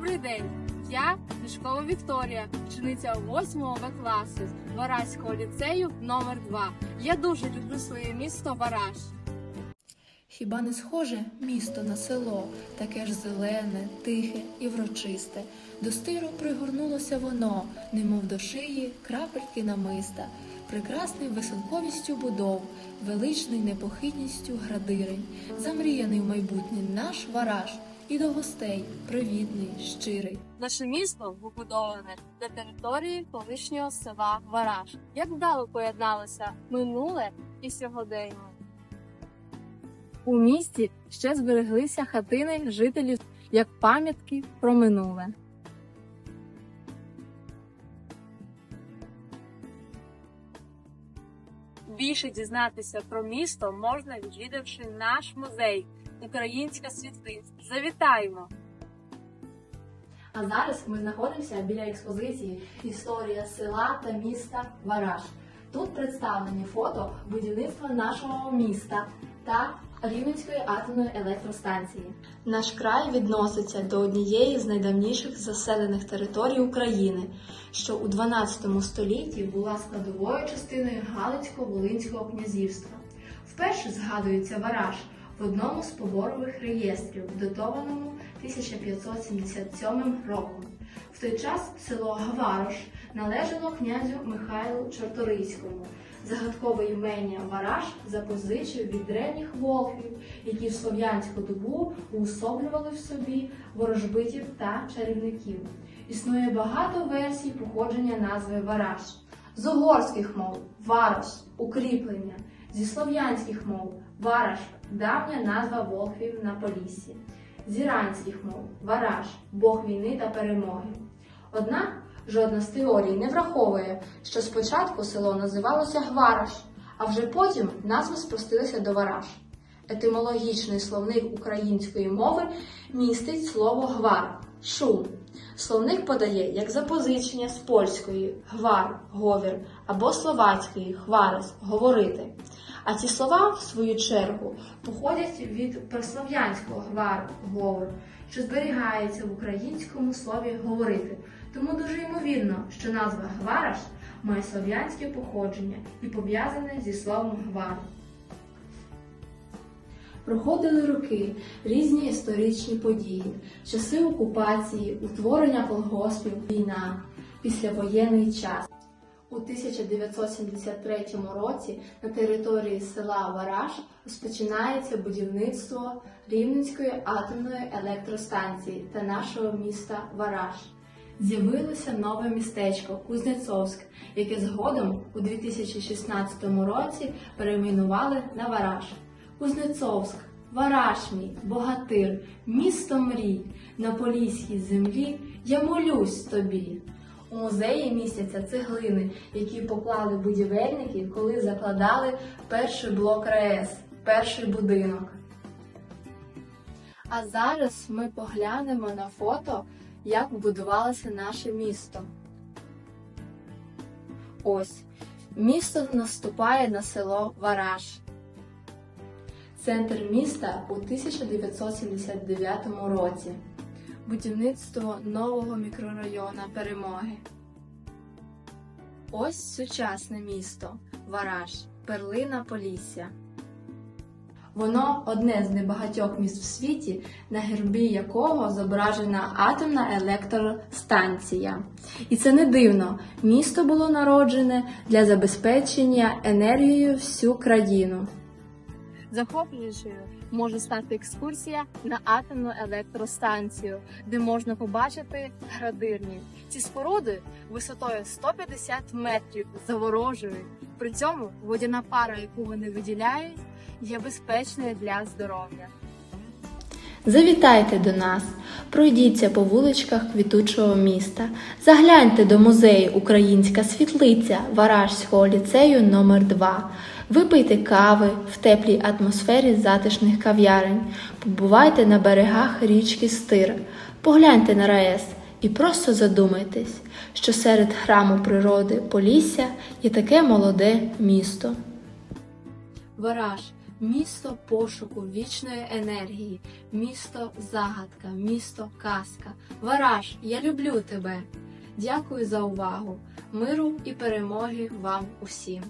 Добрий день! Я Тишкова Вікторія, учениця 8 В класу Вараського ліцею номер 2 Я дуже люблю своє місто Вараж. Хіба не схоже місто на село, таке ж зелене, тихе і врочисте. До стиру пригорнулося воно, немов до шиї крапельки намиста, прекрасний веселковістю будов, величний непохитністю градирень, замріяний в майбутнє наш вараж, і до гостей привітний, щирий. Наше місто побудоване на території колишнього села Вараж. Як вдало поєдналося минуле і сьогодення. У місті ще збереглися хатини жителів як пам'ятки про минуле. Більше дізнатися про місто можна відвідавши наш музей Українська світлиця. Завітаємо! А зараз ми знаходимося біля експозиції Історія села та міста Вараж. Тут представлені фото будівництва нашого міста та Рівненської атомної електростанції. Наш край відноситься до однієї з найдавніших заселених територій України, що у 12 столітті була складовою частиною Галицько-Волинського князівства. Вперше згадується Вараж в одному з поборових реєстрів, датованому 1577 роком. В той час село Гаварош належало князю Михайлу Чорторийському. Загадкове імення Вараж запозичив від древніх волхвів, які в слов'янську добу уособлювали в собі ворожбитів та чарівників. Існує багато версій походження назви Вараж. З угорських мов Варош, укріплення, зі слов'янських мов Вараш, давня назва волхвів на Поліссі, з іранських мов Вараж, Бог війни та перемоги. Однак жодна з теорій не враховує, що спочатку село називалося Гвараш, а вже потім назва спростилася до Вараж. Етимологічний словник української мови містить слово гвар шум. Словник подає як запозичення з польської гвар говір або словацької хварес говорити. А ці слова, в свою чергу, походять від преслов'янського гвар говор, що зберігається в українському слові говорити. Тому дуже ймовірно, що назва Гвараш має слов'янське походження і пов'язане зі словом гвар. Проходили роки, різні історичні події, часи окупації, утворення колгоспів, війна, післявоєнний час. У 1973 році на території села Вараж розпочинається будівництво Рівненської атомної електростанції та нашого міста Вараж. З'явилося нове містечко Кузнецовськ, яке згодом у 2016 році перейменували на Вараж. Кузнецовськ, Вараж мій, богатир, місто мрій, на поліській землі я молюсь тобі. У музеї містяться цеглини, які поклали будівельники, коли закладали перший блок РАЕС, перший будинок. А зараз ми поглянемо на фото, як будувалося наше місто. Ось місто наступає на село Вараж. Центр міста у 1979 році. Будівництво нового мікрорайона Перемоги. Ось сучасне місто Вараж, перлина Полісся. Воно одне з небагатьох міст в світі, на гербі якого зображена атомна електростанція. І це не дивно. Місто було народжене для забезпечення енергією всю країну. Захоплюючою може стати екскурсія на атомну електростанцію, де можна побачити градирні. Ці споруди висотою 150 метрів заворожують. При цьому водяна пара, яку вони виділяють, є безпечною для здоров'я. Завітайте до нас, пройдіться по вуличках квітучого міста, загляньте до музею Українська світлиця Варажського ліцею номер 2 випийте кави в теплій атмосфері затишних кав'ярень, побувайте на берегах річки Стир, погляньте на РаЕС і просто задумайтесь, що серед храму природи Полісся є таке молоде місто. Вараж Місто пошуку вічної енергії, місто загадка, місто казка. Вараж, я люблю тебе. Дякую за увагу, миру і перемоги вам усім.